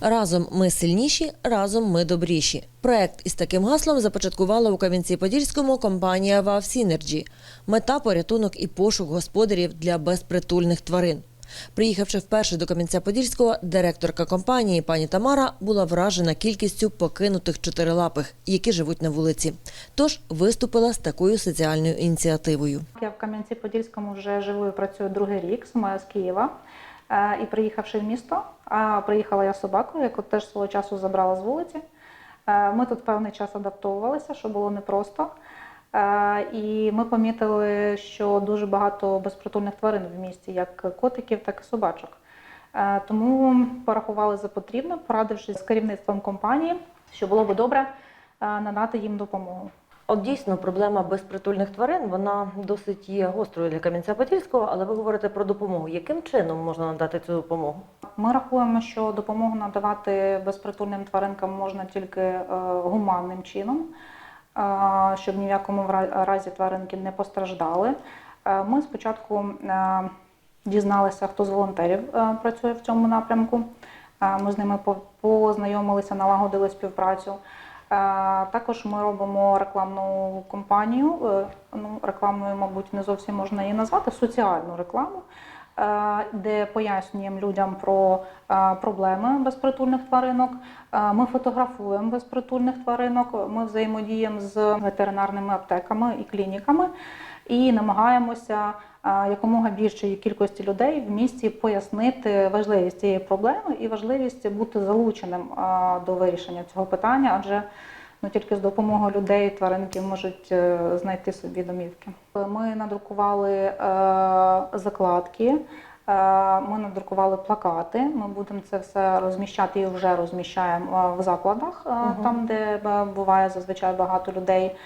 Разом ми сильніші, разом ми добріші. Проект із таким гаслом започаткувала у Кам'янці-Подільському компанія «Вав Сінерджі». Мета порятунок і пошук господарів для безпритульних тварин. Приїхавши вперше до Кам'янця-Подільського, директорка компанії пані Тамара була вражена кількістю покинутих чотирилапих, які живуть на вулиці. Тож виступила з такою соціальною ініціативою. Я в Кам'янці-Подільському вже живу і працюю другий рік, сама з Києва. Е, І приїхавши в місто, а приїхала я з собакою, яку теж свого часу забрала з вулиці. Е, Ми тут певний час адаптовувалися, що було непросто. Е, І ми помітили, що дуже багато безпритульних тварин в місті, як котиків, так і собачок. Тому порахували за потрібне, порадившись з керівництвом компанії, що було би добре надати їм допомогу. От дійсно проблема безпритульних тварин вона досить є гострою для Кам'янця-Подільського, але ви говорите про допомогу. Яким чином можна надати цю допомогу? Ми рахуємо, що допомогу надавати безпритульним тваринкам можна тільки е, гуманним чином, е, щоб ні в якому разі тваринки не постраждали. Е, Ми спочатку дізналися, хто з волонтерів працює в цьому напрямку. Ми з ними познайомилися, налагодили співпрацю. Також ми робимо рекламну кампанію. е, Ну, рекламною, мабуть, не зовсім можна її назвати, соціальну рекламу, е, де пояснюємо людям про е, проблеми безпритульних тваринок. Ми фотографуємо безпритульних тваринок, ми взаємодіємо з ветеринарними аптеками і клініками і намагаємося якомога більшої кількості людей в місті пояснити важливість цієї проблеми і важливість бути залученим до вирішення цього питання, адже ну тільки з допомогою людей тваринки можуть е, знайти собі домівки. Ми надрукували е, закладки. е, Ми надрукували плакати. Ми будемо це все розміщати і вже розміщаємо в закладах, е, там, де буває зазвичай багато людей,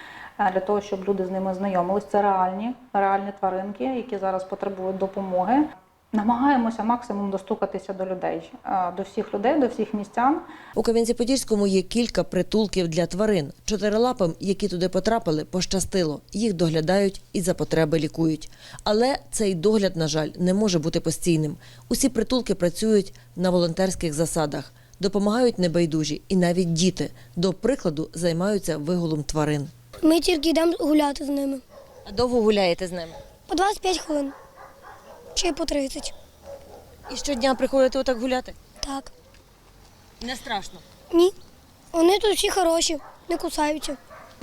для того, щоб люди з ними знайомились. Це реальні, реальні тваринки, які зараз потребують допомоги. Намагаємося максимум достукатися до людей, до всіх людей, до всіх містян. У Кам'янці-Подільському є кілька притулків для тварин. Чотирилапим, які туди потрапили, пощастило. Їх доглядають і за потреби лікують. Але цей догляд, на жаль, не може бути постійним. Усі притулки працюють на волонтерських засадах, допомагають небайдужі, і навіть діти, до прикладу, займаються вигулом тварин. Ми тільки йдемо гуляти з ними. А довго гуляєте з ними? По 25 хвилин. Чи по 30. І щодня приходите отак гуляти? Так. Не страшно. Ні. Вони тут всі хороші, не кусаються.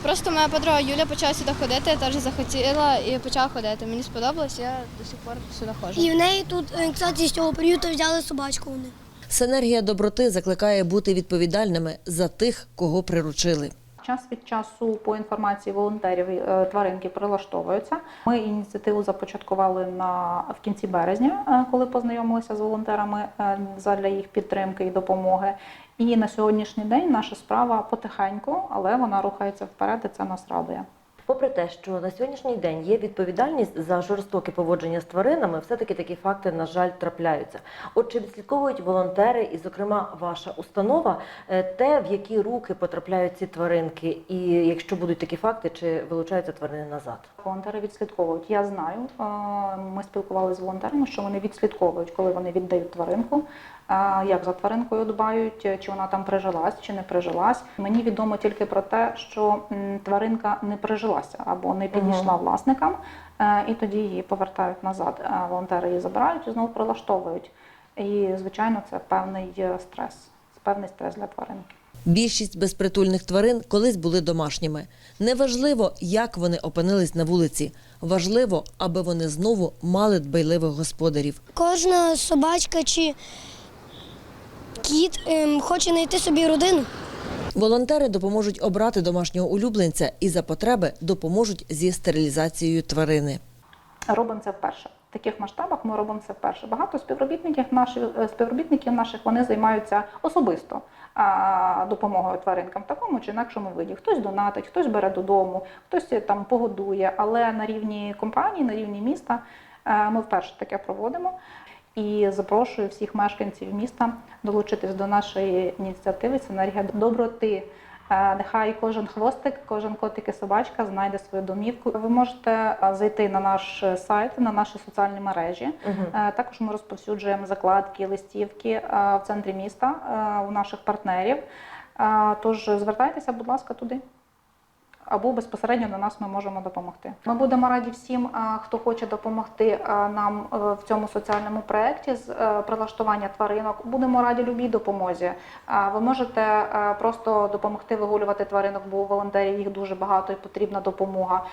Просто моя подруга Юля почала сюди ходити, я теж захотіла і почала ходити. Мені сподобалось, я до сих пор сюди ходжу. І в неї тут, е, кстати, з цього приюту взяли собачку вони. Синергія доброти закликає бути відповідальними за тих, кого приручили. Час від часу, по інформації волонтерів, е, тваринки прилаштовуються. Ми ініціативу започаткували на в кінці березня, е, коли познайомилися з волонтерами е, задля їх підтримки і допомоги. І на сьогоднішній день наша справа потихеньку, але вона рухається вперед, і це нас радує. Попри те, що на сьогоднішній день є відповідальність за жорстоке поводження з тваринами, все-таки такі факти, на жаль, трапляються. От чи відслідковують волонтери, і, зокрема, ваша установа, е, те, в які руки потрапляють ці тваринки, і якщо будуть такі факти, чи вилучаються тварини назад? Волонтери відслідковують. Я знаю, е, ми спілкувалися з волонтерами, що вони відслідковують, коли вони віддають тваринку, як за тваринкою дбають, чи вона там прижилась, чи не прижилась. Мені відомо тільки про те, що тваринка не прижилася або не підійшла власникам, е, і тоді її повертають назад. Волонтери її забирають і знову прилаштовують. І, звичайно, це певний е, стрес, певний стрес для тваринки. Більшість безпритульних тварин колись були домашніми. Неважливо, як вони опинились на вулиці. Важливо, аби вони знову мали дбайливих господарів. Кожна собачка чи кіт ем, хоче знайти собі родину. Волонтери допоможуть обрати домашнього улюбленця і за потреби допоможуть зі стерилізацією тварини. робимо це вперше. В таких масштабах ми робимо це вперше. Багато співробітників наших співробітників наших вони займаються особисто а, допомогою тваринкам в такому чи інакшому виді. Хтось донатить, хтось бере додому, хтось там погодує. Але на рівні компанії, на рівні міста е, ми вперше таке проводимо. І запрошую всіх мешканців міста долучитись до нашої ініціативи «Синергія доброти. Е, Нехай кожен хвостик, кожен котик і собачка знайде свою домівку. Ви можете е, зайти на наш сайт, на наші соціальні мережі. Е, Також ми розповсюджуємо закладки, листівки в центрі міста у наших партнерів. Тож звертайтеся, будь ласка, туди. Або безпосередньо до нас ми можемо допомогти. Ми будемо раді всім, хто хоче допомогти нам е, в цьому соціальному проєкті з е, прилаштування тваринок. Будемо раді любій допомозі. Ви можете е, просто допомогти вигулювати тваринок, бо у волонтерів їх дуже багато і потрібна допомога.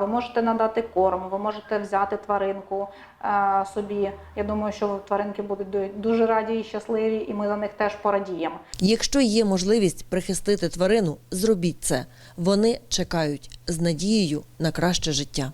Ви можете надати корм, ви можете взяти тваринку собі. Я думаю, що тваринки будуть ду- дуже раді і щасливі, і ми за них теж порадіємо. Якщо є можливість прихистити тварину, зробіть це. Вони чекають з надією на краще життя.